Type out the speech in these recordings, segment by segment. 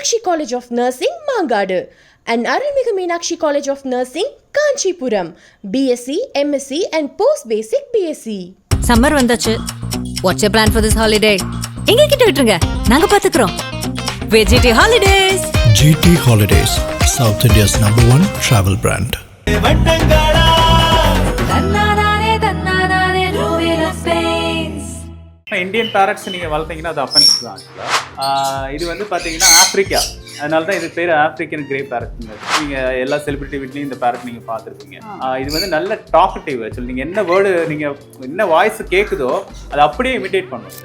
Meenakshi College of Nursing, Mangadu, and Arulmigu Meenakshi College of Nursing, Kanchipuram, BSc, MSc, and Post Basic BSc. Summer வந்தாச்சு what's your plan for this holiday எங்க கிட்ட விட்டுருங்க நாங்க பாத்துக்கிறோம் VGT holidays GT Holidays, South India's number one travel brand. Indian parrots நீங்கள் வளர்த்தீங்கன்னா அது offence தான் இது வந்து பார்த்தீங்கன்னா ஆப்பிரிக்கா. அதனால தான் இது பேர் ஆப்பிரிக்கன் கிரே பேரட்ங்க நீங்கள் எல்லா செலிபிரிட்டி வீட்லேயும் இந்த பேரட் நீங்கள் பார்த்துருப்பீங்க. இது வந்து நல்ல டாக்கட்டிவ் ஆக்சுவலி நீங்கள் என்ன வேர்டு நீங்கள் என்ன வாய்ஸ் கேட்குதோ அதை அப்படியே இமிட்டேட் பண்ணும்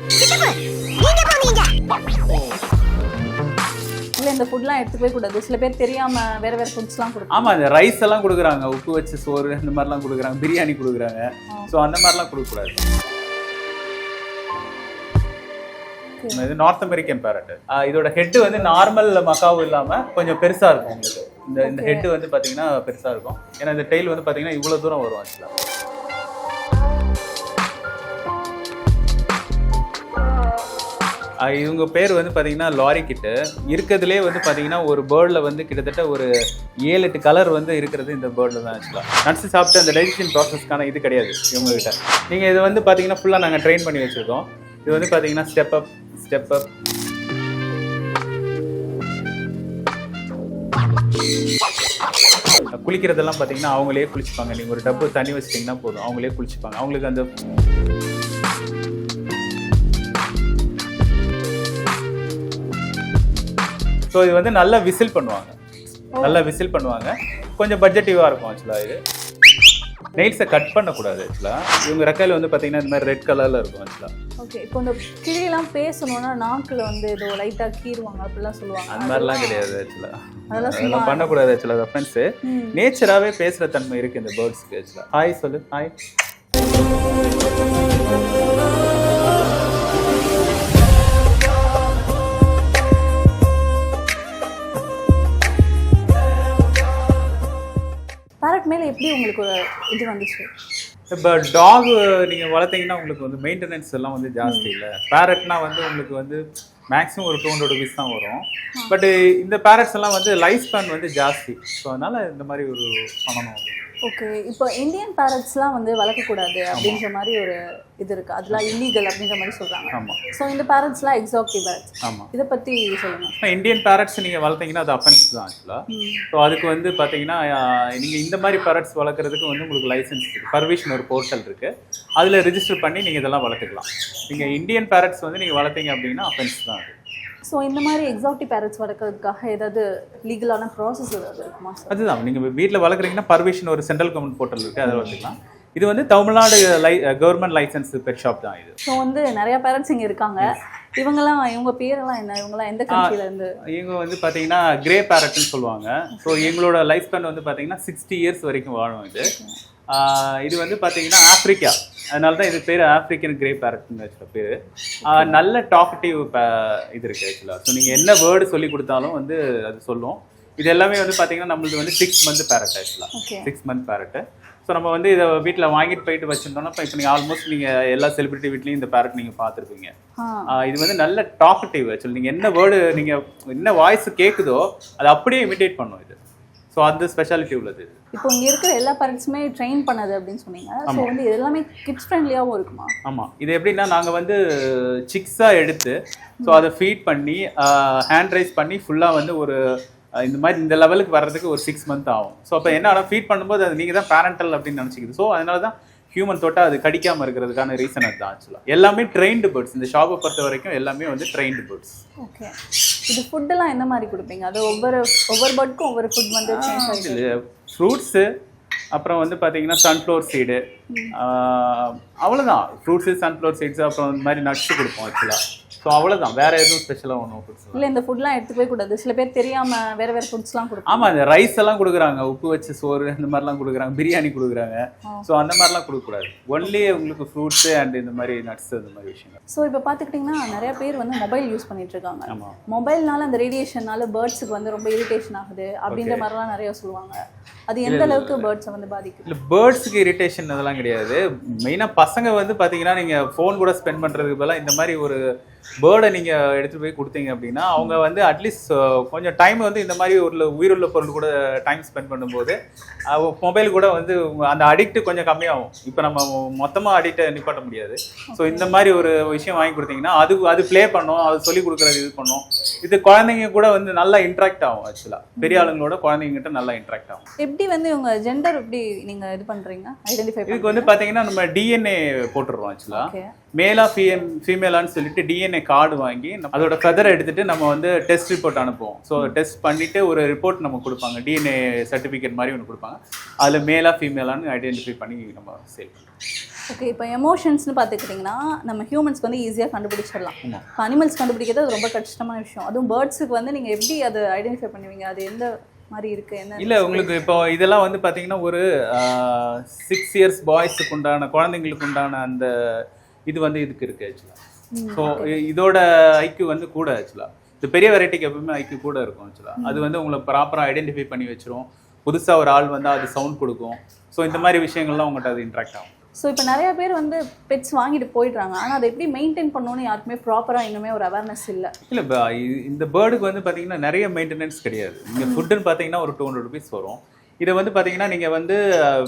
இல்லை இந்த ஃபுட்லாம் எடுத்து போய் கூடாது. சில பேர் தெரியாம வேற வேற ஃபுட்ஸ்லாம் கொடுக்கும் ஆமாம் இந்த ரைஸ் எல்லாம் கொடுக்குறாங்க. உப்பு வச்சு சோறு இந்த மாதிரிலாம் கொடுக்குறாங்க. பிரியாணி கொடுக்குறாங்க. ஸோ அந்த மாதிரிலாம் கொடுக்கக்கூடாது. இது நார்த் அமெரிக்கன் பேரட் இதோட ஹெட் வந்து நார்மல் மக்காவும் இல்லாம கொஞ்சம் பெருசா இருக்கும் உங்களுக்கு. இந்த இந்த ஹெட் வந்து பாத்தீங்கன்னா பெருசா இருக்கும். ஏன்னா இந்த டெய்ல் வந்து பாத்தீங்கன்னா இவ்வளவு தூரம் வரும் ஆக்சுவலா இவங்க பேர் வந்து பாத்தீங்கன்னா லாரி கிட்டு இருக்கிறதுலே வந்து பாத்தீங்கன்னா ஒரு பேர்டில் வந்து கிட்டத்தட்ட ஒரு ஏழு எட்டு கலர் வந்து இருக்கிறது இந்த பேர்டில் தான் ஆக்சுவலாக நட்ஸ் சாப்பிட்டு அந்த டைஜஷன் ப்ராசஸ்க்கான இது கிடையாது இவங்க கிட்ட நீங்கள் இது வந்து பாத்தீங்கன்னா ஃபுல்லாக நாங்கள் ட்ரெயின் பண்ணி வச்சுருக்கோம். இது வந்து பாத்தீங்கன்னா ஸ்டெப் அப் ஸ்டெப் அப் குளிக்கிறதெல்லாம் பார்த்தீங்கன்னா அவங்களே குளிச்சுப்பாங்க. நீங்கள் ஒரு டப்பு தண்ணி வச்சிட்டிங்கன்னா போதும். அவங்களே குளிச்சுப்பாங்க. அவங்களுக்கு அந்த ஸோ இது வந்து நல்லா விசில் பண்ணுவாங்க. நல்லா விசில் பண்ணுவாங்க. கொஞ்சம் பட்ஜெட்டிவாக இருக்கும் ஆக்சுவலாக இது. நெயில்ஸை கட் பண்ணக்கூடாது ஆக்சுவலாக இவங்க ரெக்கையில் வந்து பார்த்தீங்கன்னா இந்த மாதிரி ரெட் கலரில் இருக்கும் ஆக்சுவலாக ஓகே இப்போ இந்த கிளியெல்லாம் பேசணும்னா நாக்குல வந்து ஏதோ லைட்டா கீறுவாங்க அப்படிலாம் சொல்லுவாங்க. அந்த மாதிரிலாம் கிடையாது ஆக்சுவலாக அதெல்லாம் அதெல்லாம் பண்ணக்கூடாது ஆக்சுவலாக ரெஃபரன்ஸு. நேச்சராகவே பேசுகிற தன்மை இருக்குது இந்த பேர்ட்ஸ்க்கு ஆக்சுவலாக ஹாய் சொல்லு ஹாய் எப்படி உங்களுக்கு இது வந்துச்சு? இப்போ டாக் நீங்கள் வளர்த்தீங்கன்னா உங்களுக்கு வந்து மெயின்டெனன்ஸ் எல்லாம் வந்து ஜாஸ்தி இல்லை. பேரட்னா வந்து உங்களுக்கு வந்து மேக்ஸிமம் ஒரு டூ ஹண்ட்ரட் ருபீஸ் தான் வரும். பட் இந்த பேரட்ஸ் எல்லாம் வந்து லைஃப் ஸ்பேன் வந்து ஜாஸ்தி. ஸோ அதனால இந்த மாதிரி ஒரு பண்ணணும். ஓகே இப்போ இந்தியன் பேரட்ஸ்லாம் வந்து வளர்க்கக்கூடாது அப்படின்ற மாதிரி ஒரு இது இருக்கு. அதெல்லாம் இல்லீகல் அப்படின்ற மாதிரி சொல்றாங்க. ஆமாம் ஸோ இந்த பேரட்ஸ்லாம் எக்ஸாக்டிவ் ஆமாம் இதை பத்தி சொல்லுங்க. இப்போ இந்தியன் பேரட்ஸ் நீங்கள் வளர்த்தீங்கன்னா அது அஃபென்ஸ் தான் ஆக்சுவலாக ஸோ அதுக்கு வந்து பார்த்தீங்கன்னா நீங்கள் இந்த மாதிரி பேரட்ஸ் வளர்க்குறதுக்கு வந்து உங்களுக்கு லைசன்ஸ் இருக்குது பர்விஷன் ஒரு போர்ட்டல் இருக்குது அதில் ரெஜிஸ்டர் பண்ணி நீங்கள் இதெல்லாம் வளர்த்துக்கலாம். நீங்கள் இந்தியன் பேரட்ஸ் வந்து நீங்கள் வளர்த்தீங்க அப்படின்னா அஃபென்ஸ் தான் அது. ஸோ இந்த மாதிரி எக்ஸாக்டிவ் பேரட்ஸ் வளர்க்கறதுக்காக ஏதாவது லீகலான ப்ராசஸ் ஏதாவது இருக்குமா அதுதான். நீங்கள் வீட்டில் வளர்க்குறீங்கன்னா பர்விஷன் ஒரு சென்ட்ரல் கவர்மெண்ட் போர்ட்டல் இருக்குது அதில் வளர்த்துக்கலாம். இது வந்து தமிழ்நாடு லை கவர்மெண்ட் லைசன்ஸ் பெட் ஷாப் தான் இது. ஸோ வந்து நிறைய பேரண்ட்ஸ் இங்கே இருக்காங்க. இவங்கெல்லாம் இவங்க பேரெல்லாம் என்ன? இவங்கெல்லாம் எந்த கண்ட்ரில இருந்து? இவங்க வந்து பார்த்தீங்கன்னா கிரே பேரட்னு சொல்லுவாங்க. ஸோ எங்களோட லைஃப் ஸ்பேன் வந்து பார்த்தீங்கன்னா சிக்ஸ்டி இயர்ஸ் வரைக்கும் வாழும் இது. இது வந்து பார்த்தீங்கன்னா ஆப்பிரிக்கா. அதனால தான் இது பேர் ஆப்பிரிக்கன் கிரே பேரட்னு வச்சுருக்க பேர். நல்ல டாக்கட்டிவ் இது இருக்குது ஆக்சுவலாக ஸோ நீங்கள் என்ன வேர்டு சொல்லி கொடுத்தாலும் வந்து அது சொல்லும். இது எல்லாமே வந்து பார்த்தீங்கன்னா நம்மளது வந்து சிக்ஸ் மந்த் பேரட் ஆக்சுவலாக. சிக்ஸ் மந்த் பேரட்டு ஸோ நம்ம வந்து இதை வீட்டில் வாங்கிட்டு போயிட்டு வச்சிருந்தோம்னா இப்போ இப்போ நீங்கள் ஆல்மோஸ்ட் நீங்கள் எல்லா செலிபிரிட்டி வீட்லேயும் இந்த பேரட் நீங்கள் பார்த்துருப்பீங்க. இது வந்து நல்ல டாக்கட்டிவ் ஆக்சுவலி நீங்கள் என்ன வேர்டு நீங்கள் என்ன வாய்ஸ் கேட்குதோ அதை அப்படியே இமிட்டேட் பண்ணும் இது. ஸோ அந்த ஸ்பெஷாலிட்டி உள்ளது இப்போ இங்கே இருக்கிற எல்லா பேரண்ட்ஸுமே ட்ரெயின் பண்ணது அப்படின்னு சொன்னீங்க. ஸோ வந்து எல்லாமே கிட்ஸ் ஃப்ரெண்ட்லியாகவும் இருக்குமா? ஆமாம் இது எப்படின்னா நாங்கள் வந்து சிக்ஸாக எடுத்து ஸோ அதை ஃபீட் பண்ணி ஹேண்ட் ரைஸ் பண்ணி ஃபுல்லாக வந்து ஒரு இந்த மாதிரி இந்த லெவலுக்கு வர்றதுக்கு ஒரு சிக்ஸ் மந்த் ஆகும். ஸோ அப்போ என்ன ஆனால் ஃபீட் பண்ணும்போது அது நீங்கள் தான் பேரண்டல் அப்படின்னு நினச்சிக்குது. ஸோ அதனால தான் ஹியூமன் தொட்டா அது கடிக்காம இருக்கிறதுக்கான ரீசன் அதுதான் ஆக்சுவலாக எல்லாமே ட்ரெயின்டு பேர்ட்ஸ் இந்த ஷாப்பை பொறுத்த வரைக்கும் எல்லாமே வந்து ட்ரெயின்டு பேர்ட்ஸ் ஓகே இது ஃபுட்டெல்லாம் எந்த மாதிரி கொடுப்பீங்க? அது ஒவ்வொரு ஒவ்வொரு பேர்டுக்கும் ஒவ்வொரு ஃபுட் வந்து ஃப்ரூட்ஸு அப்புறம் வந்து பார்த்தீங்கன்னா சன்ஃப்ளவர் சீடு அவ்வளோதான் ஃப்ரூட்ஸு சன்ஃப்ளவர் சீட்ஸ் அப்புறம் இந்த மாதிரி நட்ஸ் கொடுப்போம் ஆக்சுவலாக ஸோ அவ்வளோதான் வேற எதுவும் ஸ்பெஷலாக ஒன்றும் ஃபுட்ஸ் இல்லை இந்த ஃபுட்லாம் எடுத்து போய் கூடாது. சில பேர் தெரியாம வேற வேற ஃபுட்ஸ்லாம் கொடுப்பாங்க. ஆமாம் இந்த ரைஸ் எல்லாம் கொடுக்குறாங்க. உப்பு வச்சு சோறு இந்த மாதிரிலாம் கொடுக்குறாங்க. பிரியாணி கொடுக்குறாங்க. ஸோ அந்த மாதிரிலாம் கொடுக்கக்கூடாது ஒன்லி உங்களுக்கு ஃப்ரூட்ஸு அண்ட் இந்த மாதிரி நட்ஸ் அந்த மாதிரி விஷயங்கள். ஸோ இப்போ பார்த்துக்கிட்டிங்கன்னா நிறைய பேர் வந்து மொபைல் யூஸ் பண்ணிட்டு இருக்காங்க. ஆமாம் மொபைல்னால அந்த ரேடியேஷனால பேர்ட்ஸுக்கு வந்து ரொம்ப இரிட்டேஷன் ஆகுது. அப்படின்ற மாதிரிலாம் நிறைய சொல்லுவாங்க. அது எந்த அளவுக்கு பேர்ட்ஸை வந்து பாதிக்குது? இல்லை பேர்ட்ஸுக்கு இரிட்டேஷன் அதெல்லாம் கிடையாது. மெயினாக பசங்க வந்து பார்த்தீங்கன்னா நீங்கள் ஃபோன் கூட ஸ்பெண்ட் பண்ணுறதுக்கு பதிலாக இந்த மாதிரி ஒரு பேர்டை நீங்கள் எடுத்துகிட்டு போய் கொடுத்தீங்க அப்படின்னா அவங்க வந்து அட்லீஸ்ட் கொஞ்சம் டைம் வந்து இந்த மாதிரி ஒரு உயிருள்ள பொருள் கூட டைம் ஸ்பெண்ட் பண்ணும்போது மொபைல் கூட வந்து அந்த அடிக்ட் கொஞ்சம் கம்மியாகும். இப்போ நம்ம மொத்தமாக அடிக்டை நிப்பாட்ட முடியாது. ஸோ இந்த மாதிரி ஒரு விஷயம் வாங்கி கொடுத்தீங்கன்னா அது அது ப்ளே பண்ணும் அது சொல்லி கொடுக்குறது இது பண்ணும். இது குழந்தைங்க கூட வந்து நல்லா இன்ட்ராக்ட் ஆகும் ஆக்சுவலாக பெரிய ஆளுங்களோட குழந்தைங்கிட்ட நல்லா இன்ட்ராக்ட் ஆகும். எப்படி வந்து இவங்க ஜெண்டர் எப்படி நீங்க இது பண்றீங்க? ஐடென்டிஃபை இதுக்கு வந்து பாத்தீங்கன்னா நம்ம டிஎன்ஏ போட்டுடுறோம் ஆக்சுவலா ஓகே மேலா ஃபீம் ஃபீமேலான்னு சொல்லிட்டு டிஎன்ஏ கார்டு வாங்கி நம்ம அதோட ஃபெதரை எடுத்துட்டு நம்ம வந்து டெஸ்ட் ரிப்போர்ட் அனுப்புவோம். ஸோ டெஸ்ட் பண்ணிட்டு ஒரு ரிப்போர்ட் நம்ம கொடுப்பாங்க. டிஎன்ஏ சர்டிஃபிகேட் மாதிரி ஒன்று கொடுப்பாங்க. அதில் மேலா ஃபீமேலான்னு ஐடென்டிஃபை பண்ணி நம்ம சேல் ஓகே இப்போ எமோஷன்ஸ்னு பார்த்துக்கிட்டிங்கன்னா நம்ம ஹியூமன்ஸ்க்கு வந்து ஈஸியாக கண்டுபிடிச்சிடலாம். இப்போ அனிமல்ஸ் கண்டுபிடிக்கிறது அது ரொம்ப கஷ்டமான விஷயம். அதுவும் பேர்ட்ஸுக்கு வந்து நீங்கள் எப்படி அதை ஐடென்டிஃபை பண்ணுவீங்க? அது எந்த மாதிரி இருக்கு? என்ன இல்ல உங்களுக்கு இப்போ இதெல்லாம் வந்து பாத்தீங்கன்னா ஒரு சிக்ஸ் இயர்ஸ் பாய்ஸுக்கு உண்டான குழந்தைங்களுக்கு உண்டான அந்த இது வந்து இதுக்கு இருக்கு ஆக்சுவலா ஸோ இதோட ஐக்கு வந்து கூட ஆக்சுவலா இந்த பெரிய வெரைட்டிக்கு எப்பவுமே ஐக்கு கூட இருக்கும் ஆக்சுவலா அது வந்து உங்களை ப்ராப்பராக ஐடென்டிஃபை பண்ணி வச்சிரும். புதுசா ஒரு ஆள் வந்து அது சவுண்ட் கொடுக்கும். ஸோ இந்த மாதிரி விஷயங்கள்லாம் உங்கள்கிட்ட அது இன்ட்ராக்ட் ஆகும். ஸோ இப்போ நிறைய பேர் வந்து பெட்ஸ் வாங்கிட்டு போயிடுறாங்க. ஆனால் அதை எப்படி மெயின்டைன் பண்ணணும்னு யாருக்குமே ப்ராப்பராக இன்னுமே ஒரு அவேர்னஸ் இல்லை. இல்ல இந்த பேர்டுக்கு வந்து பாத்தீங்கன்னா நிறைய மெயின்டெனன்ஸ் கிடையாது. நீங்க ஃபுட்டுன்னு பாத்தீங்கன்னா ஒரு டூ ஹண்ட்ரட் ருபீஸ் வரும். இதை வந்து பாத்தீங்கன்னா நீங்க வந்து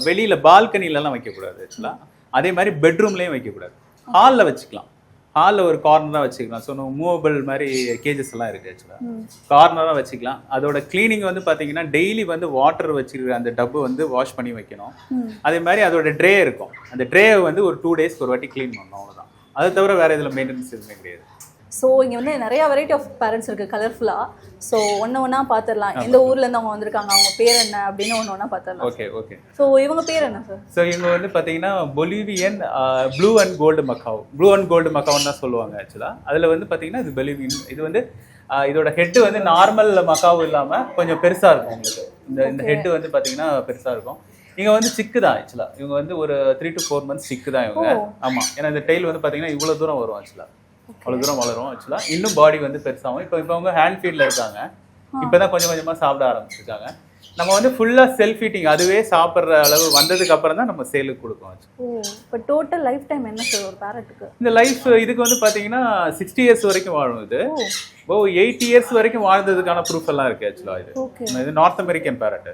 வெளியில பால்கனில எல்லாம் வைக்கக்கூடாது ஆக்சுவலா அதே மாதிரி பெட்ரூம்லயும் வைக்கக்கூடாது. ஹாலில் வச்சுக்கலாம். ஹாலில் ஒரு கார்னராக வச்சுக்கலாம். ஸோ மூவபிள் மாதிரி கேஜஸ் எல்லாம் இருக்கு ஆக்சுவலாக கார்னராக வச்சுக்கலாம். அதோட க்ளீனிங் வந்து பாத்தீங்கன்னா டெய்லி வந்து வாட்டர் வச்சுக்கிற அந்த டப்பு வந்து வாஷ் பண்ணி வைக்கணும். அதே மாதிரி அதோட ட்ரே இருக்கும். அந்த ட்ரேவை வந்து ஒரு டூ டேஸ்க்கு ஒரு வாட்டி க்ளீன் பண்ணணும் அவ்வளோதான் அதை தவிர வேற இதில் மெயின்டெனன்ஸ் எதுவுமே கிடையாது. ஸோ இங்கே வந்து நிறைய வெரைட்டி ஆஃப் பேரண்ட்ஸ் இருக்குது கலர்ஃபுல்லாக ஸோ ஒன்று ஒன்றா பார்த்துடலாம் எந்த ஊர்லேருந்து அவங்க வந்திருக்காங்க அவங்க பேர் என்ன அப்படின்னு ஒன்று ஒன்றா பார்த்துடலாம் ஓகே ஓகே ஸோ இவங்க பேர் என்ன சார் ஸோ இவங்க வந்து பார்த்தீங்கன்னா Bolivian blue and gold macaw blue and gold மக்காவ்னு தான் சொல்லுவாங்க ஆக்சுவலாக அதில் வந்து பார்த்தீங்கன்னா இது பொலிவியன் இது வந்து ஆஹ் இதோட ஹெட்டு வந்து நார்மல் மக்காவும் இல்லாமல் கொஞ்சம் பெருசாக இருக்கும் உங்களுக்கு. இந்த இந்த ஹெட்டு வந்து பார்த்தீங்கன்னா பெருசாக இருக்கும். இவங்க வந்து சிக்கு தான் ஆக்சுவலாக இவங்க வந்து ஒரு three to four months chick தான் இவங்க. ஆமாம் ஏன்னா இந்த டெய்ல் வந்து பார்த்தீங்கன்னா இவ்வளோ தூரம் வரும் ஆக்சுவலாக அவ்வளோ தூரம் வளரும். ஆக்சுவலாக இன்னும் பாடி வந்து பெருசாகும். இப்போ இப்போ அவங்க ஹேண்ட் ஃபீல்டில் இருக்காங்க. இப்போ தான் கொஞ்சம் கொஞ்சமாக சாப்பிட ஆரம்பிச்சிருக்காங்க. நம்ம வந்து ஃபுல்லாக செல்ஃப் ஃபீட்டிங் அதுவே சாப்பிட்ற அளவு வந்ததுக்கு அப்புறம் தான் நம்ம சேலுக்கு. ஓ இப்போ டோட்டல் லைஃப் டைம் என்ன சார் ஒரு பேரட்டுக்கு இந்த லைஃப் இதுக்கு வந்து பார்த்தீங்கன்னா சிக்ஸ்டி இயர்ஸ் வரைக்கும் வாழும் இது. ஓ எயிட் இயர்ஸ் வரைக்கும் வாழ்ந்ததுக்கான ப்ரூஃப் எல்லாம் இருக்கு ஆக்சுவலாக இது இது நார்த் அமெரிக்கன் பேரட்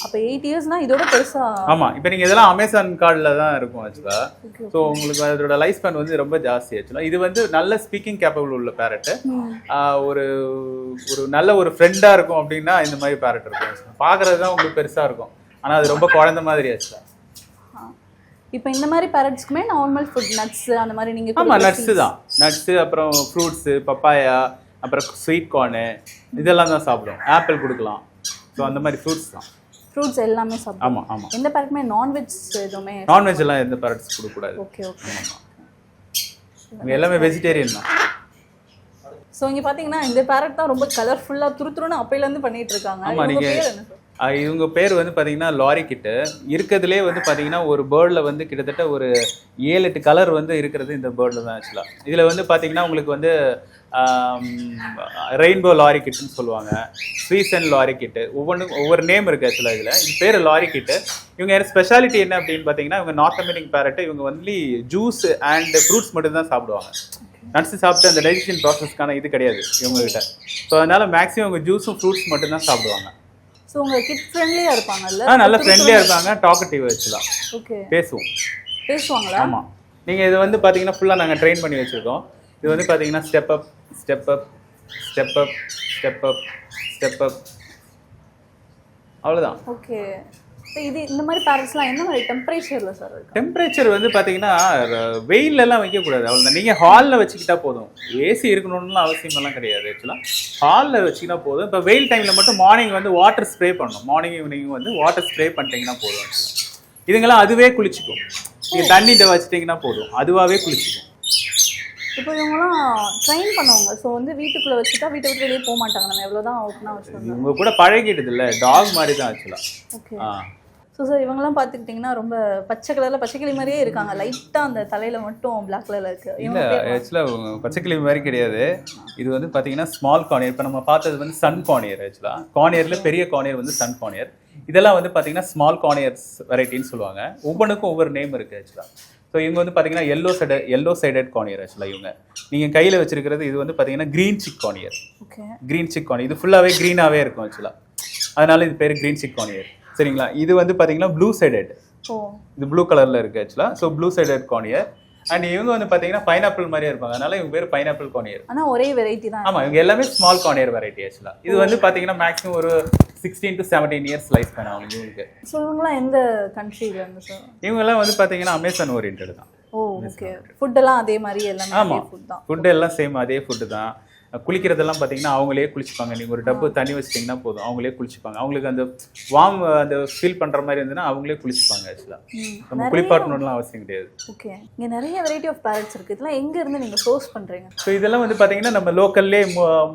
அப்போ எயிட் இயர்ஸ்னால் இதோட பெருசாக ஆமா இப்போ நீங்க இதெல்லாம் அமேசான் கார்டில் தான் இருக்கும் ஆக்சுவலா ஸோ உங்களுக்கு அதோட லைஃப் ஸ்பேன் வந்து ரொம்ப ஜாஸ்தி ஆக்சுவலா இது வந்து நல்ல ஸ்பீக்கிங் கேப்பபிள் உள்ள பேரட் ஒரு ஒரு நல்ல ஒரு ஃப்ரெண்டா இருக்கும் அப்படின்னா இந்த மாதிரி பேரட் இருக்கும் பார்க்கறது தான் உங்களுக்கு பெருசா இருக்கும். ஆனா அது ரொம்ப குழந்தை மாதிரி ஆக்சுவலா இப்போ இந்த மாதிரி பேரட்ஸ்க்குமே நார்மல் ஃபுட் நட்ஸ் அந்த மாதிரி நீங்கள் ஆமா நட்ஸ் தான். நட்ஸ் அப்புறம் ஃப்ரூட்ஸ் பப்பாயா அப்புறம் ஸ்வீட் கார்னு இதெல்லாம் தான் சாப்பிடும் ஆப்பிள் கொடுக்கலாம். ஸோ அந்த மாதிரி ஃப்ரூட்ஸ் தான். ஃப்ரூட்ஸ் எல்லாமே சாப்பிடும் ஆமா ஆமா. எந்த பேரட்டுமே நான்வெஜ் எதுவுமே நான்வெஜ் எல்லாம் எந்த பேரட்ஸ் கொடுக்கக்கூடாது. Okay okay. எல்லாமே வெஜிடேரியன் தான். ஸோ இங்கே பார்த்தீங்கன்னா இந்த பேரட் தான் ரொம்ப கலர்ஃபுல்லாக துருத்துருன்னு அப்பையிலேருந்து பண்ணிட்டு இருக்காங்க. ஆமா, இவங்க இவங்க பேர் வந்து பார்த்தீங்கன்னா லாரி கிட்டு இருக்கிறதுலே வந்து பார்த்தீங்கன்னா ஒரு பேர்டில் வந்து கிட்டத்தட்ட ஒரு ஏழு எட்டு கலர் வந்து இருக்கிறது இந்த பேர்டில் தான் ஆக்சுவலாக இதில் வந்து பார்த்தீங்கன்னா உங்களுக்கு வந்து ரெயின்போ லாரி கிட்டுன்னு சொல்லுவாங்க. ஸ்வீசன் லாரி கிட்டு ஒவ்வொன்றும் ஒவ்வொரு நேம் இருக்குது ஆக்சுவலாக இதில். இது பேர் லாரி கிட்டு இவங்க ஸ்பெஷாலிட்டி என்ன அப்படின்னு பார்த்தீங்கன்னா இவங்க நார்த் அமெரிக்கன் பேரட்டு இவங்க ஒன்லி ஜூஸ் அண்ட் ஃப்ரூட்ஸ் மட்டும்தான் சாப்பிடுவாங்க. நட்ஸ் சாப்பிட்டு அந்த டைஜஷன் ப்ராசஸ்க்கான இது கிடையாது இவங்ககிட்ட ஸோ அதனால மேக்ஸிமம் இவங்க ஜூஸும் ஃப்ரூட்ஸ் மட்டும் தான் சாப்பிடுவாங்க. ஸோ உங்க கிட் ஃப்ரெண்ட்லியாக இருப்பாங்கல்ல? ஆ நல்ல ஃப்ரெண்ட்லியா இருப்பாங்க டாக்கட்டிவ் வச்சுலாம் ஓகே பேசுவோம். பேசுவாங்களா? ஆமா. நீங்க இது வந்து பாத்தீங்கன்னா ஃபுல்லா நாங்க ட்ரெயின் பண்ணி வச்சிருக்கோம். இது வந்து பாத்தீங்கன்னா step up step up step up step up step up அவ்வளவுதான். ஓகே இது இந்த மாதிரி பேரட்ஸ்லாம் என்ன மாதிரி டெம்பரேச்சரில் சார் டெம்பரேச்சர் வந்து பாத்தீங்கன்னா ர- வெயில்ல எல்லாம் வைக்க கூடாது அவ்வளவுதான். நீங்க ஹால்ல வச்சுக்கிட்டா போதும். ஏசி இருக்கணும்னு அவசியம் எல்லாம் கிடையாது ஆக்சுவலா ஹால்ல வச்சுக்கிட்டா போதும். இப்போ வெயில் டைம்ல மட்டும் மார்னிங் வந்து வாட்டர் ஸ்ப்ரே பண்ணணும். மார்னிங் ஈவினிங் வந்து வாட்டர் ஸ்ப்ரே பண்ணிட்டீங்கன்னா போதும். இதுங்கெல்லாம் அதுவே குளிச்சுக்கும். நீங்க தண்ணிட்ட வச்சிட்டீங்கன்னா போதும். அதுவாவே குளிச்சுக்கும். இப்போ இவங்கலாம் ட்ரெயின் பண்ணுவாங்க. ஸோ வந்து வீட்டுக்குள்ளே வச்சுட்டா வீட்டை விட்டு வெளியே போக மாட்டாங்க. நம்ம எவ்வளோ தான் ஓப்பனாக வச்சுருந்தோம் இவங்க கூட பழகிடுது இல்ல டாக் மாதிரி தான் ஆக்சுவலா ஓகே ஆ. ஸோ சார் இவங்கெல்லாம் பார்த்துக்கிட்டிங்கன்னா ரொம்ப பச்சை கலரில் பச்சைக்கிளி மாதிரியே இருக்காங்க. லைட்டாக அந்த தலையில் மட்டும் பிளாக் கலரில் இருக்குது இல்ல ஆக்சுவலாக பச்சைக்கிளி மாதிரி கிடையாது. இது வந்து பாத்தீங்கன்னா ஸ்மால் கார்னியர் இப்போ நம்ம பார்த்தது வந்து சன் கார்னியர் ஆக்சுவலா கார்னியர்ல பெரிய கார்னியர் வந்து சன் கார்னியர் இதெல்லாம் வந்து பார்த்தீங்கன்னா ஸ்மால் கார்னியர்ஸ் வெரைட்டின்னு சொல்லுவாங்க. ஒவ்வொன்றுக்கும் ஒவ்வொரு நேம் இருக்குது ஆக்சுவலாக ஸோ இவங்க வந்து பார்த்தீங்கன்னா yellow side yellow sided conure ஆக்சுவலாக இவங்க. நீங்கள் கையில் வச்சிருக்கிறது இது வந்து பார்த்தீங்கன்னா green cheek conure okay green cheek conure இது ஃபுல்லாகவே க்ரீனாகவே இருக்கும் ஆக்சுவலாக அதனால இது பேர் க்ரீன் சிக் கார்னியர் சரிங்களா? இது வந்து பார்த்தீங்கன்னா ப்ளூ சைடட் இது ப்ளூ கலரில் இருக்குது ஆக்சுவலாக so blue sided conure and இவங்க வந்து பார்த்தீங்கன்னா பைனாப்பிள் மாதிரியே இருப்பாங்க. அதனால இவங்க பேர் பைனாப்பிள் கார்னியர் ஆனா ஒரே வெரைட்டி தான். ஆமா இவங்க எல்லாமே ஸ்மால் கார்னியர் வெரைட்டி ஆக்சுவலா இது வந்து பாத்தீங்கன்னா மேக்ஸிமம் ஒரு sixteen to seventeen years life பண்ண அவங்க இவங்களுக்கு. ஸோ இவங்களாம் எந்த கண்ட்ரில இருந்து சார் இவங்க எல்லாம் வந்து பாத்தீங்கன்னா அமேசான் ஓரியன்ட் தான். ஓ ஓகே ஃபுட்டெல்லாம் அதே மாதிரி எல்லாமே ஆமா. ஃபுட் தான். ஃபுட் எல்லாம் சேம் அதே ஃபுட்டு தான். குளிக்கிறதெல்லாம் பாத்தீங்கன்னா அவங்களே குளிச்சுப்பாங்க. நீங்க ஒரு டப்பு தண்ணி வச்சிட்டீங்கன்னா போதும். அவங்களே குளிச்சுப்பாங்க. அவங்களுக்கு அந்த வார்ம் அந்த ஃபீல் பண்ற மாதிரி இருந்ததுன்னா அவங்களே குளிச்சுப்பாங்க ஆக்சுவலா நம்ம குளிப்பாட்டணும்லாம் அவசியம் கிடையாது. ஓகே. இங்க நிறைய வெரைட்டி ஆஃப் பேரட்ஸ் இருக்கு. இதெல்லாம் எங்க இருந்து நீங்க சோர்ஸ் பண்றீங்க? ஸோ இதெல்லாம் வந்து பாத்தீங்கன்னா நம்ம லோக்கல்லே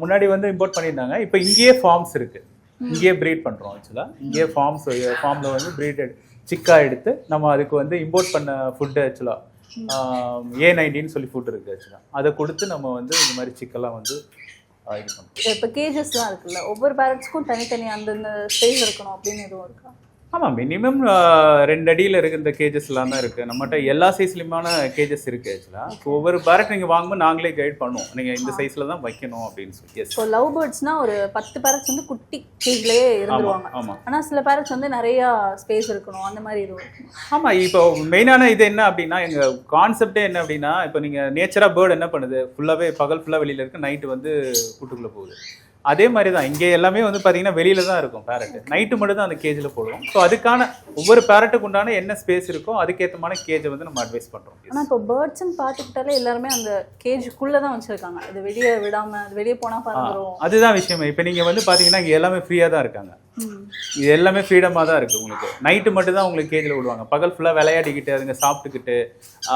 முன்னாடி வந்து இம்போர்ட் பண்ணியிருந்தாங்க. இப்போ இங்கேயே ஃபார்ம்ஸ் இருக்கு. இங்கேயே ப்ரீட் பண்றோம் ஆக்சுவலா இங்கேயே ஃபார்ம்ஸ் ஃபார்ம்ல வந்து ப்ரீடட் சிக்கா எடுத்து நம்ம அதுக்கு வந்து இம்போர்ட் பண்ண ஃபுட்டு ஆக்சுவலா ஏ நைன்டின்னு சொல்லி ஃபுட் இருக்கு ஆக்சுவலாக அதை கொடுத்து நம்ம வந்து இந்த மாதிரி சிக்கெல்லாம் வந்து இது பண்ணுறோம் இப்போ கேஜஸ்லாம் இருக்குல்ல ஒவ்வொரு பேரண்ட்ஸ்க்கும் தனித்தனி அந்தந்த ஸ்பேஸ் இருக்கணும் அப்படின்னு எதுவும் இருக்கா? ஆமாம் மினிமம் ரெண்டு அடியில் இருக்கிற இந்த கேஜஸ்லாம் தான் இருக்குது நம்மகிட்ட எல்லா சைஸ்லையுமான கேஜஸ் இருக்குது ஆக்சுவலாக ஒவ்வொரு பேரட் நீங்கள் வாங்கும்போது நாங்களே கைட் பண்ணுவோம். நீங்கள் இந்த சைஸில் தான் வைக்கணும் அப்படின்னு சொல்லி. ஸோ லவ் பேர்ட்ஸ்னா ஒரு பத்து பேரட்ஸ் வந்து குட்டி கேஜ்லயே இருந்துருவாங்க. ஆமாம் ஆனா சில பேரட்ஸ் வந்து நிறைய ஸ்பேஸ் இருக்கணும். அந்த மாதிரி இருக்கும். ஆமாம் இப்போ மெயினான இது என்ன அப்படின்னா எங்கள் கான்செப்டே என்ன அப்படின்னா இப்போ நீங்கள் நேச்சராக பேர்டு என்ன பண்ணுது? ஃபுல்லாகவே பகல் ஃபுல்லாக வெளியில் இருக்கு நைட்டு வந்து கூட்டுக்குள்ளே போகுது. அதே மாதிரி தான் இங்கே எல்லாமே வந்து பார்த்தீங்கன்னா வெளியில தான் இருக்கும் பேரட் நைட்டு மட்டும் தான் அந்த கேஜில் போடுவோம். ஸோ அதுக்கான ஒவ்வொரு பேரட்டுக்கு உண்டான என்ன ஸ்பேஸ் இருக்கோ அதுக்கேற்ற கேஜை வந்து நம்ம அட்வைஸ் பண்ணுறோம் ஆனா இப்போ பேர்ட்ஸ்ன்னு பார்த்துக்கிட்டாலே எல்லாருமே அந்த கேஜுக்குள்ள தான் வச்சிருக்காங்க. அது வெளியே விடாம அது வெளியே போனா பறந்துரும். அதுதான் விஷயமே. இப்போ நீங்கள் வந்து பார்த்தீங்கன்னா இங்கே எல்லாமே ஃப்ரீயாக தான் இருக்காங்க. இது எல்லாமே ஃப்ரீடமாக தான் இருக்குது உங்களுக்கு. நைட்டு மட்டும் தான் உங்களுக்கு கேஜில் விடுவாங்க. பகல் ஃபுல்லாக விளையாடிக்கிட்டு அதுங்க சாப்பிட்டுக்கிட்டு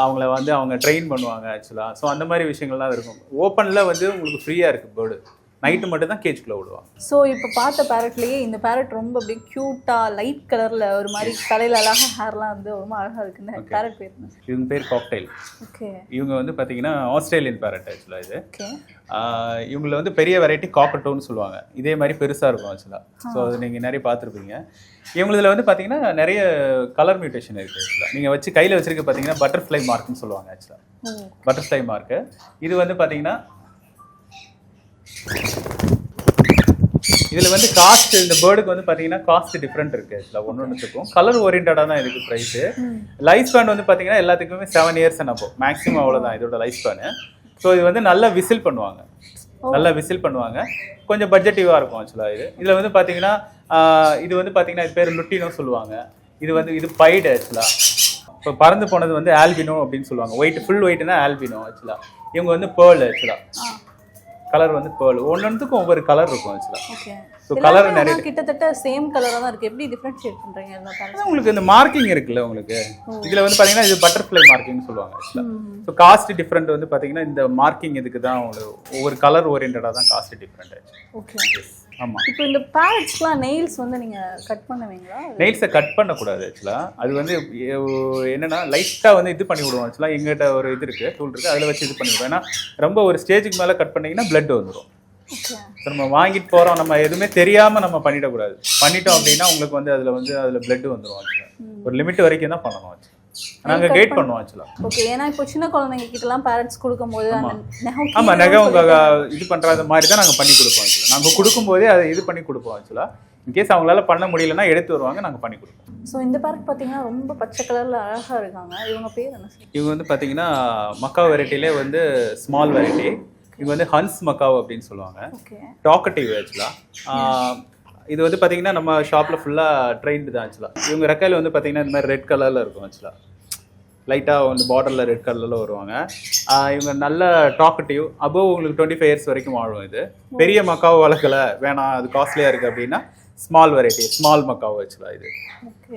அவங்கள வந்து அவங்க ட்ரெயின் பண்ணுவாங்க ஆக்சுவலாக ஸோ அந்த மாதிரி விஷயங்கள்லாம் இருக்கும். ஓப்பனில் வந்து உங்களுக்கு ஃப்ரீயாக இருக்குது பேர்டு நைட்டு மட்டும் தான் கேஜுக்குள்ளே விடுவாங்க ஸோ இப்போ பார்த்த பேரட்லயே இந்த பேரட் ரொம்ப அப்படியே க்யூட்டா லைட் கலர்ல ஒரு மாதிரி தலையில அழகா ஹேர்லாம் வந்து ரொம்ப அழகா இருக்கு. இந்த பேரட் பேர் இவங்க பேர் காக்டைல் ஓகே இவங்க வந்து பார்த்தீங்கன்னா ஆஸ்திரேலியன் பேரட் ஆக்சுவலாக இது. இவங்கள வந்து பெரிய வெரைட்டி காக்கட்டோன்னு சொல்லுவாங்க. இதே மாதிரி பெருசாக இருக்கும் ஆக்சுவலாக ஸோ அது நீங்கள் நிறைய பார்த்துருப்பீங்க. இவங்களதுல வந்து பார்த்தீங்கன்னா நிறைய கலர் மியூட்டேஷன் இருக்குது ஆக்சுவலாக நீங்கள் வச்சு கையில் வச்சிருக்க பார்த்தீங்கன்னா பட்டர்ஃப்ளை மார்க்னு சொல்லுவாங்க ஆக்சுவலாக பட்டர்ஃப்ளை மார்க்கு இது வந்து பார்த்தீங்கன்னா இதில் வந்து காஸ்ட் இந்த பேர்டுக்கு வந்து பார்த்தீங்கன்னா காஸ்ட் டிஃப்ரெண்ட் இருக்குது இதில் ஒன்று ஒன்றுத்துக்கும் கலர் ஓரியன்டாக தான் இருக்குது ப்ரைஸு லைஃப் ஸ்பேன் வந்து பார்த்தீங்கன்னா எல்லாத்துக்குமே செவன் இயர்ஸ் அப்போ மேக்ஸிமம் அவ்வளோதான் இதோட லைஃப் ஸ்பேனு ஸோ இது வந்து நல்லா விசில் பண்ணுவாங்க. நல்லா விசில் பண்ணுவாங்க. கொஞ்சம் பட்ஜெட்டிவாக இருக்கும் ஆக்சுவலாக இது. இதில் வந்து பார்த்தீங்கன்னா இது வந்து பார்த்தீங்கன்னா இது பேர் லுட்டினோ சொல்லுவாங்க. இது வந்து இது பைடு ஆக்சுவலாக இப்போ பறந்து போனது வந்து ஆல்பினோ அப்படின்னு சொல்லுவாங்க. ஒயிட் ஃபுல் ஒயிட்னா ஆல்பினோ ஆக்சுவலாக இவங்க வந்து பேர்ல் ஆக்சுவலாக கலர் வந்து பேர்ல் ஒன்னொன்றுக்கும் ஒவ்வொரு கலர் இருக்கும் ஆக்சுவலாக ஓகே ஸோ கலர் நிறைய கிட்டத்தட்ட சேம் கலரா தான் இருக்கு. எப்படி டிஃபரன்ஷியேட் அதான் உங்களுக்கு இந்த மார்க்கிங் இருக்குல்ல உங்களுக்கு? இதுல வந்து பாத்தீங்கன்னா இது பட்டர்ஃப்ளை மார்க்கிங் சொல்லுவாங்க ஆக்சுவலா ஸோ காஸ்ட் டிஃப்ரெண்ட் வந்து பாத்தீங்கன்னா இந்த மார்க்கிங் இதுக்கு தான் உங்களுக்கு ஒவ்வொரு கலர் ஓரியன்டா தான் காஸ்ட் டிஃப்ரெண்ட் ஓகே ஆமா. இப்போ இந்த பேரட்ஸ்க்குலாம் நெயில்ஸ் வந்து நீங்க கட் பண்ணுவீங்களா? நெயில்ஸை கட் பண்ணக்கூடாது ஆக்சுவலா அது வந்து என்னன்னா லைட்டா வந்து இது பண்ணி விடுவோம் ஆக்சுவலா எங்கிட்ட ஒரு இது இருக்கு டூல் இருக்கு அதுல வச்சு இது பண்ணி விடுவோம் ஏன்னா ரொம்ப ஒரு ஸ்டேஜுக்கு மேல கட் பண்ணீங்கன்னா blood வந்துடும் நம்ம வாங்கிட்டு போறோம் நம்ம எதுவுமே தெரியாம நம்ம பண்ணிடக்கூடாது. பண்ணிட்டோம் அப்படின்னா உங்களுக்கு வந்து அதுல வந்து அதுல blood வந்துடும் ஒரு லிமிட் வரைக்கும் தான் பண்ணணும் ஆக்சுவலா நாங்க கைட் பண்ணுவோம் ஆக்சுவலா ஓகே ஏன்னா இப்போ சின்ன குழந்தைங்க கிட்டலாம் பேரண்ட்ஸ் கொடுக்கும்போது அந்த நெகம் ஆமா நகை உங்க இது பண்றது மாதிரி தான் நாங்க பண்ணி கொடுப்போம் ஆக்சுவலா நாங்க கொடுக்கும்போதே அதை இது பண்ணி கொடுப்போம் ஆக்சுவலா இன்கேஸ் அவங்களால பண்ண முடியலன்னா எடுத்து வருவாங்க நாங்க பண்ணி கொடுப்போம். ஸோ இந்த பேரட் பார்த்தீங்கன்னா ரொம்ப பச்சை கலர்ல அழகா இருக்காங்க. இவங்க பேர் என்ன இவங்க வந்து பாத்தீங்கன்னா மக்காவ் வெரைட்டிலே வந்து ஸ்மால் வெரைட்டி இவங்க வந்து ஹன்ஸ் மக்காவ் அப்படின்னு சொல்லுவாங்க. டாக்கட்டிவ் ஆக்சுவலா இது வந்து பாத்தீங்கன்னா நம்ம ஷாப்ல ஃபுல்லா ட்ரெயின்டு தான் ஆக்சுவலா இவங்க ரெக்கையில வந்து பாத்தீங்கன்னா இந்த மாதிரி ரெட் கலர்ல இருக்கும் ஆக்சுவலா லைட்டாக வந்து பார்டரில் ரெட் கலரில் வருவாங்க. இவங்க நல்ல டாக்கட்டிவ் அபோவ் உங்களுக்கு டுவெண்ட்டி ஃபைவ் இயர்ஸ் வரைக்கும் வாழும் இது. பெரிய மக்காவை வளர்க்கல வேணாம் அது காஸ்ட்லியாக இருக்குது அப்படின்னா ஸ்மால் வெரைட்டி ஸ்மால் மக்காவ் ஆக்சுவலாக இது.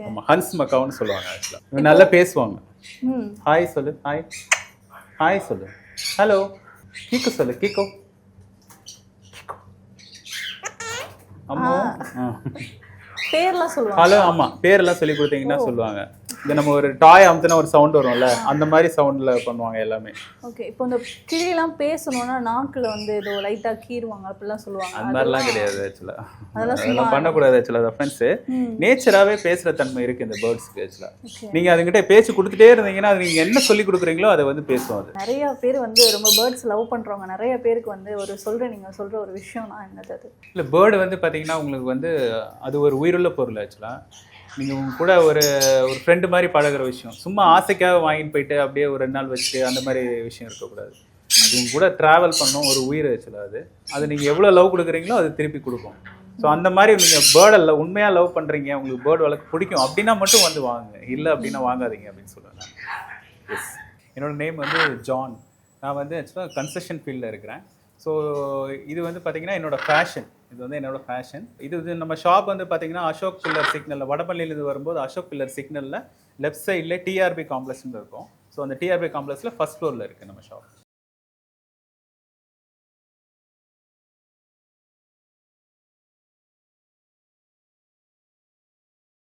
ஆமாம் ஹன்ஸ் மக்காவ்னு சொல்லுவாங்க ஆக்சுவலாக இவங்க நல்லா பேசுவாங்க. ஹாய் சொல்லு. ஹாய் ஹாய் சொல்லு. ஹலோ கீக்கு சொல்லு. கீக்கோ அம்மா பேர்லாம் சொல்லுவாங்க. ஹலோ ஆமாம் பேரெல்லாம் சொல்லி கொடுத்தீங்கன்னா சொல்லுவாங்க. இது நம்ம ஒரு டாய் அமுத்துனா ஒரு சவுண்ட் வரும்ல அந்த மாதிரி சவுண்ட்ல பண்ணுவாங்க எல்லாமே. ஓகே இப்போ இந்த கிளியெல்லாம் பேசணும்னா நாக்குல வந்து ஏதோ லைட்டா கீறுவாங்க அப்படிலாம் சொல்லுவாங்க. அந்த மாதிரிலாம் கிடையாது ஆக்சுவலா அதெல்லாம் அதெல்லாம் பண்ணக்கூடாது ஆக்சுவலா ரெஃபரன்ஸ். நேச்சராகவே பேசுற தன்மை இருக்கு இந்த பேர்ட்ஸ்க்கு ஆக்சுவலா. நீங்க அதுங்கிட்ட பேச்சு கொடுத்துட்டே இருந்தீங்கன்னா அது நீங்க என்ன சொல்லி கொடுக்குறீங்களோ அதை வந்து பேசும் அது. நிறைய பேர் வந்து ரொம்ப பேர்ட்ஸ் லவ் பண்றவங்க நிறைய பேருக்கு வந்து ஒரு சொல்ற நீங்க சொல்ற ஒரு விஷயம்னா என்னது அது? இல்லை பேர்டு வந்து பார்த்தீங்கன்னா உங்களுக்கு வந்து அது ஒரு உயிருள்ள பொருள் ஆக்சுவலாக நீங்கள் உங்க கூட ஒரு ஒரு ஃப்ரெண்டு மாதிரி பழகுற விஷயம். சும்மா ஆசைக்காக வாங்கிட்டு போயிட்டு அப்படியே ஒரு ரெண்டு நாள் வச்சுட்டு அந்த மாதிரி விஷயம் இருக்கக்கூடாது. அது உங்க கூட ட்ராவல் பண்ணும் ஒரு உயிர் ஆக்சுவலாக அது. அது நீங்கள் எவ்வளோ லவ் கொடுக்குறீங்களோ அது திருப்பி கொடுக்கும். ஸோ அந்த மாதிரி நீங்கள் பேர்டை லவ் உண்மையாக லவ் பண்ணுறீங்க உங்களுக்கு பேர்டு வளர்க்க பிடிக்கும். அப்படின்னா மட்டும் வந்து வாங்க இல்லை அப்படின்னா வாங்காதீங்க அப்படின்னு சொல்லுவேன் எஸ் என்னோட நேம் வந்து ஜான் நான் வந்து ஆக்சுவலாக கன்ஸ்ட்ரக்ஷன் ஃபீல்டில் இருக்கிறேன். ஸோ இது வந்து பார்த்தீங்கன்னா என்னோட ஃபேஷன் இது வந்து என்னோட ஃபேஷன் இது வந்து நம்ம ஷாப் வந்து பார்த்தீங்கன்னா அசோக் பில்லர் சிக்னலில் வடபள்ளியிலேருந்து வரும்போது அசோக் பில்லர் சிக்னலில் லெஃப்ட் சைடில் டிஆர்பி காம்ப்ளெக்ஸ்னு இருக்கும். ஸோ அந்த டிஆர்பி காம்ப்ளெக்ஸில் ஃபஸ்ட் ஃப்ளோரில் இருக்குது நம்ம ஷாப்